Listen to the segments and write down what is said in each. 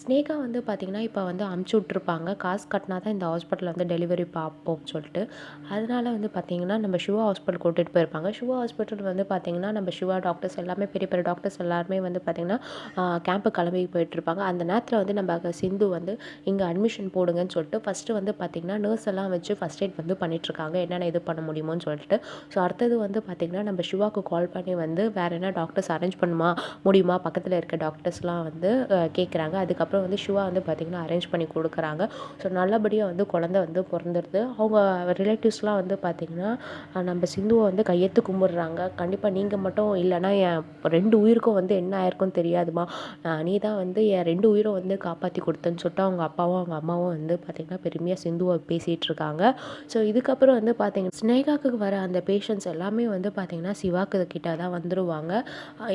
ஸ்னேகா வந்து பார்த்திங்கன்னா இப்போ வந்து அமுச்சு விட்ருப்பாங்க காசு கட்டினா தான் இந்த ஹாஸ்பிட்டலில் வந்து டெலிவரி பார்ப்போம் சொல்லிட்டு. அதனால் வந்து பார்த்திங்கன்னா நம்ம சிவா ஹாஸ்பிட்டல் கூட்டிகிட்டு போயிருப்பாங்க. சிவா ஹாஸ்பிட்டல் வந்து பார்த்திங்கன்னா நம்ம சிவா டாக்டர்ஸ் எல்லாமே பெரிய பெரிய டாக்டர்ஸ் எல்லாருமே வந்து பார்த்திங்கன்னா கேம்ப்பு கிளம்பி போயிட்டுருப்பாங்க அந்த நேரத்தில் வந்து நம்ம சிந்து வந்து இங்கே அட்மிஷன் போடுங்கன்னு சொல்லிட்டு ஃபஸ்ட்டு வந்து பார்த்திங்கன்னா நர்ஸ் எல்லாம் வச்சு ஃபஸ்ட் எய்ட் வந்து பண்ணிகிட்ருக்காங்க என்னென்ன இது பண்ண முடியுமோன்னு சொல்லிட்டு. ஸோ அடுத்தது வந்து பார்த்திங்கன்னா நம்ம சிவாவுக்கு கால் பண்ணி வந்து வேறு என்ன டாக்டர்ஸ் அரேஞ்ச் பண்ணுமா முடியுமா? பக்கத்தில் இருக்க டாக்டர்ஸ்லாம் வந்து கேட்குறாங்க அதுக்கப்புறம் வந்து சிவா வந்து பார்த்திங்கன்னா அரேஞ்ச் பண்ணி கொடுக்குறாங்க. ஸோ நல்லபடியாக வந்து குழந்த வந்து பிறந்துடுது அவங்க ரிலேட்டிவ்ஸ்லாம் வந்து பார்த்திங்கன்னா நம்ம சிந்துவை வந்து கையெத்து கும்பிட்றாங்க. கண்டிப்பாக நீங்கள் மட்டும் இல்லைன்னா என் ரெண்டு உயிருக்கும் வந்து என்ன ஆயிருக்கும் தெரியாதுமா. நீ தான் வந்து என் ரெண்டு உயிரும் வந்து காப்பாற்றி கொடுத்தேன்னு சொல்லிட்டு அவங்க அப்பாவும் அவங்க அம்மாவும் வந்து பார்த்திங்கன்னா பெருமையாக சிந்துவை பேசிகிட்டு இருக்காங்க. ஸோ இதுக்கப்புறம் வந்து பார்த்திங்கன்னா ஸ்னேகாக்கு வர அந்த பேஷண்ட்ஸ் எல்லாமே வந்து பார்த்திங்கன்னா சிவாக்கு கிட்ட தான் வந்துடுவாங்க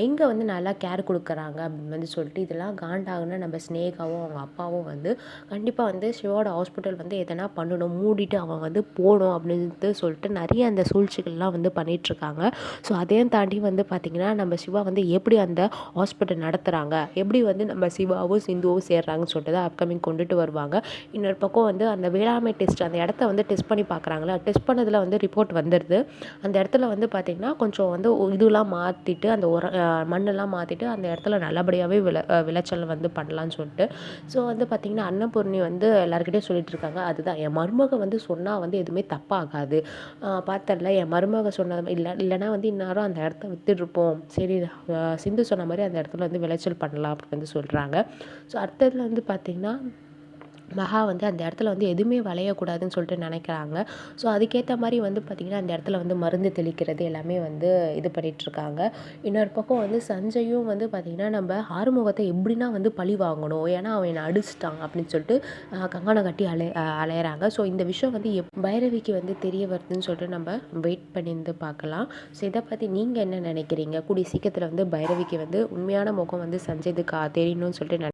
இங்கே வந்து நல்லா கேர் கொடுக்குறாங்க அப்படின்னு வந்து சொல்லிட்டு இதெல்லாம் காண்டாகுன்னா நம்ம ஸ்னேகாவும் அவங்க அப்பாவும் வந்து கண்டிப்பாக வந்து சிவாவோட ஹாஸ்பிட்டல் வந்து எதனா பண்ணணும் மூடிட்டு அவன் வந்து போகணும் அப்படின்ட்டு சொல்லிட்டு நிறைய அந்த சூழ்ச்சிகள்லாம் வந்து பண்ணிகிட்ருக்காங்க ஸோ அதையும் தாண்டி வந்து பார்த்திங்கன்னா நம்ம சிவா வந்து எப்படி அந்த ஹாஸ்பிட்டல் நடத்துகிறாங்க எப்படி வந்து நம்ம சிவாவும் சிந்துவும் சேர்றாங்கன்னு சொல்லிட்டு தான் அப்கமிங் கொண்டுட்டு வருவாங்க. இன்னொரு பக்கம் வந்து அந்த வேளாண்மை டெஸ்ட் அந்த இடத்த வந்து டெஸ்ட் பண்ணி பார்க்குறாங்களா டெஸ்ட் பண்ணதில் வந்து ரிப்போர்ட் வந்துடுது அந்த இடத்துல வந்து பார்த்திங்கன்னா கொஞ்சம் வந்து இதெல்லாம் மாற்றிட்டு அந்த உர மண்ணெல்லாம் மாற்றிட்டு அந்த இடத்துல நல்லபடியாகவே விளை விளைச்சல் வந்து பண்ணலான்னு சொல்லிட்டு ஸோ வந்து பார்த்திங்கன்னா அன்னபூர்ணி வந்து எல்லாருக்கிட்டே சொல்லிட்டு இருக்காங்க அதுதான். என் மருமக வந்து சொன்னால் வந்து எதுவுமே தப்பாகாது. பார்த்தல என் மருமக சொன்னது இல்லை இல்லைனா வந்து இந்நேரம் அந்த இடத்த வித்துட்ருப்போம். சரி சிந்து சொன்ன மாதிரி அந்த இடத்துல வந்து விளைச்சல் பண்ணலாம் அப்படின்னு வந்து சொல்கிறாங்க ஸோ அடுத்ததில் வந்து பார்த்திங்கன்னா மகா வந்து அந்த இடத்துல வந்து எதுவுமே விளையக்கூடாதுன்னு சொல்லிட்டு நினைக்கிறாங்க. ஸோ அதுக்கேற்ற மாதிரி வந்து பார்த்திங்கன்னா அந்த இடத்துல வந்து மருந்து தெளிக்கிறது எல்லாமே வந்து இது பண்ணிகிட்ருக்காங்க இன்னொரு பக்கம் வந்து சஞ்சயும் வந்து பார்த்திங்கன்னா நம்ம ஆறுமுகத்தை எப்படின்னா வந்து பழி வாங்கணும். ஏன்னா அவன் என்னை அடிச்சிட்டான் அப்படின்னு சொல்லிட்டு கங்கணம் கட்டி அலை அலையிறாங்க. ஸோ இந்த விஷயம் வந்து எப் பைரவிக்கு வந்து தெரிய வருதுன்னு சொல்லிட்டு நம்ம வெயிட் பண்ணியிருந்து பார்க்கலாம். ஸோ இதை பற்றி நீங்கள் என்ன நினைக்கிறீங்க? கூடிய சீக்கிரத்தில் வந்து பைரவிக்கு வந்து உண்மையான முகம் வந்து சஞ்சய்க்கு தெரியணும்னு சொல்லிட்டு